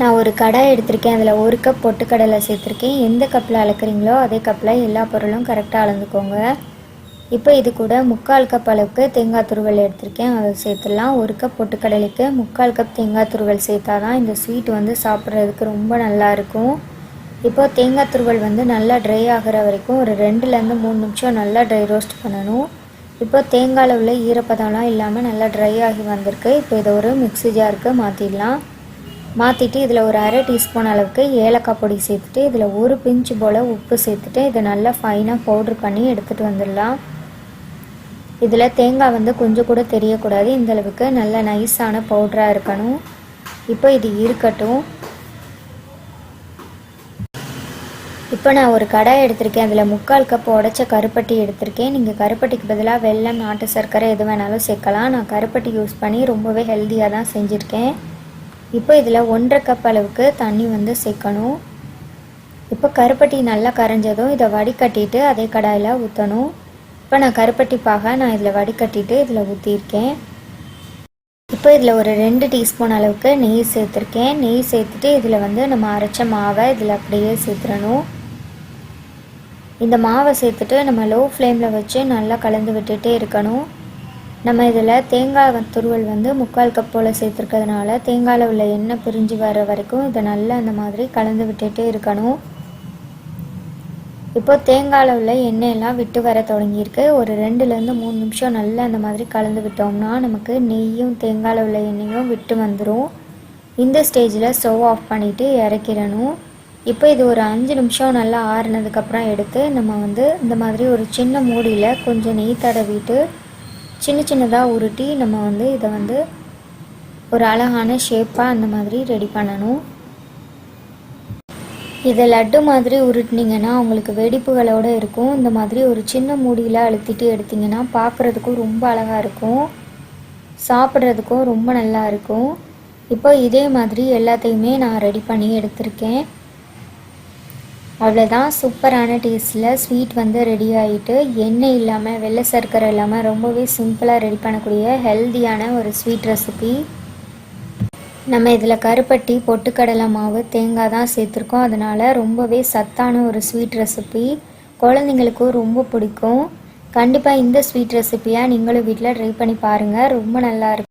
நான் ஒரு கடாய் எடுத்திருக்கேன் அதில் ஒரு கப் பொட்டுக்கடலை சேர்த்துருக்கேன். எந்த கப்பில் அளக்குறீங்களோ அதே கப்பில் எல்லா பொருளும் கரெக்டாக அளந்துக்கோங்க. இப்போ இது கூட முக்கால் கப் அளவுக்கு தேங்காய் துருவல் எடுத்திருக்கேன். அதை சேர்த்துடலாம். ஒரு கப் பொட்டுக்கடலைக்கு முக்கால் கப் தேங்காய் துருவல் சேர்த்தா தான் இந்த ஸ்வீட் வந்து சாப்பிட்றதுக்கு ரொம்ப நல்லாயிருக்கும் இப்போ தேங்காய் துருவல் வந்து நல்லா ட்ரை ஆகிற வரைக்கும் ஒரு ரெண்டுலேருந்து மூணு நிமிஷம் நல்லா ட்ரை ரோஸ்ட் பண்ணணும். இப்போ தேங்காயில் உள்ள ஈரப்பதம்லாம் இல்லாமல் நல்லா ட்ரை ஆகி வந்திருக்கு. இப்போ இதை ஒரு மிக்ஸி ஜாருக்கு மாற்றிடலாம் மாற்றிட்டு இதில் ஒரு அரை டீஸ்பூன் அளவுக்கு ஏலக்காய் பொடி சேர்த்துட்டு இதில் ஒரு பிஞ்சு போல் உப்பு சேர்த்துட்டு இதை நல்லா ஃபைனாக பவுட்ரு பண்ணி எடுத்துகிட்டு வந்துடலாம். இதில் தேங்காய் வந்து கொஞ்சம் கூட தெரியக்கூடாது. இந்த அளவுக்கு நல்ல நைஸான பவுடராக இருக்கணும். இப்போ இது இருக்கட்டும். இப்போ நான் ஒரு கடாய் எடுத்திருக்கேன். அதில் முக்கால் கப் உடச்ச கருப்பட்டி எடுத்திருக்கேன். நீங்கள் கருப்பட்டிக்கு பதிலாக வெள்ளம் நாட்டு சர்க்கரை எது வேணாலும் சேர்க்கலாம். நான் கருப்பட்டி யூஸ் பண்ணி ரொம்பவே ஹெல்த்தியாக தான் செஞ்சுருக்கேன். இப்போ இதில் ஒன்றரை கப் அளவுக்கு தண்ணி வந்து சேர்க்கணும். இப்போ கருப்பட்டி நல்லா கரைஞ்சதும் இதை வடிகட்டிட்டு அதே கடாயில் ஊற்றணும். இப்போ நான் கருப்பட்டி பாக நான் இதில் வடிகட்டிட்டு இதில் ஊற்றிருக்கேன் இப்போ இதில் ஒரு ரெண்டு டீஸ்பூன் அளவுக்கு நெய் சேர்த்துருக்கேன். நெய் சேர்த்துட்டு இதில் வந்து நம்ம அரைச்ச மாவை இதில் அப்படியே சேர்த்துடணும். இந்த மாவை சேர்த்துட்டு நம்ம லோ ஃப்ளேமில் வச்சு நல்லா கலந்து விட்டுட்டே இருக்கணும். நம்ம இதில் தேங்காய் துருவல் வந்து முக்கால் கப் போல் சேர்த்துருக்கிறதுனால தேங்காயில் உள்ள எண்ணெய் பிரிஞ்சு வர வரைக்கும் இதை நல்லா அந்த மாதிரி கலந்து விட்டுட்டே இருக்கணும். இப்போ தேங்காயில் உள்ள எண்ணெயெல்லாம் விட்டு வர தொடங்கியிருக்கு. ஒரு ரெண்டுலேருந்து மூணு நிமிஷம் நல்லா அந்த மாதிரி கலந்து விட்டோம்னா நமக்கு நெய்யும் தேங்காயில் உள்ள எண்ணெயும் விட்டு வந்துடும் இந்த ஸ்டேஜில் ஸ்டவ் ஆஃப் பண்ணிவிட்டு இறக்கிடணும். இப்போ இது ஒரு அஞ்சு நிமிஷம் நல்லா ஆறுனதுக்கப்புறம் எடுத்து நம்ம வந்து இந்த மாதிரி ஒரு சின்ன மூடியில் கொஞ்சம் நெய் தடவிட்டு சின்ன சின்னதாக உருட்டி நம்ம வந்து இதை வந்து ஒரு அழகான ஷேப்பாக அந்த மாதிரி ரெடி பண்ணணும். இதை லட்டு மாதிரி உருட்டினீங்கன்னா உங்களுக்கு வெடிப்புகளோடு இருக்கும். இந்த மாதிரி ஒரு சின்ன மூடியில் அழுத்திட்டு எடுத்திங்கன்னா பார்க்குறதுக்கும் ரொம்ப அழகாக இருக்கும். சாப்பிட்றதுக்கும் ரொம்ப நல்லா இருக்கும். இப்போ இதே மாதிரி எல்லாத்தையுமே நான் ரெடி பண்ணி எடுத்திருக்கேன். அவ்வளோதான் சூப்பரான டேஸ்ட்டில் ஸ்வீட் வந்து ரெடி ஆகிட்டு எண்ணெய் இல்லாமல் வெள்ளை சர்க்கரை இல்லாமல் ரொம்பவே சிம்பிளாக ரெடி பண்ணக்கூடிய ஹெல்த்தியான ஒரு ஸ்வீட் ரெசிபி நம்ம இதில் கருப்பட்டி பொட்டுக்கடலை மாவு தேங்காய் தான் சேர்த்துருக்கோம். அதனால் ரொம்பவே சத்தான ஒரு ஸ்வீட் ரெசிபி குழந்தைங்களுக்கும் ரொம்ப பிடிக்கும். கண்டிப்பாக இந்த ஸ்வீட் ரெசிப்பியாக நீங்களும் வீட்டில் ட்ரை பண்ணி பாருங்கள் ரொம்ப நல்லாயிருக்கும்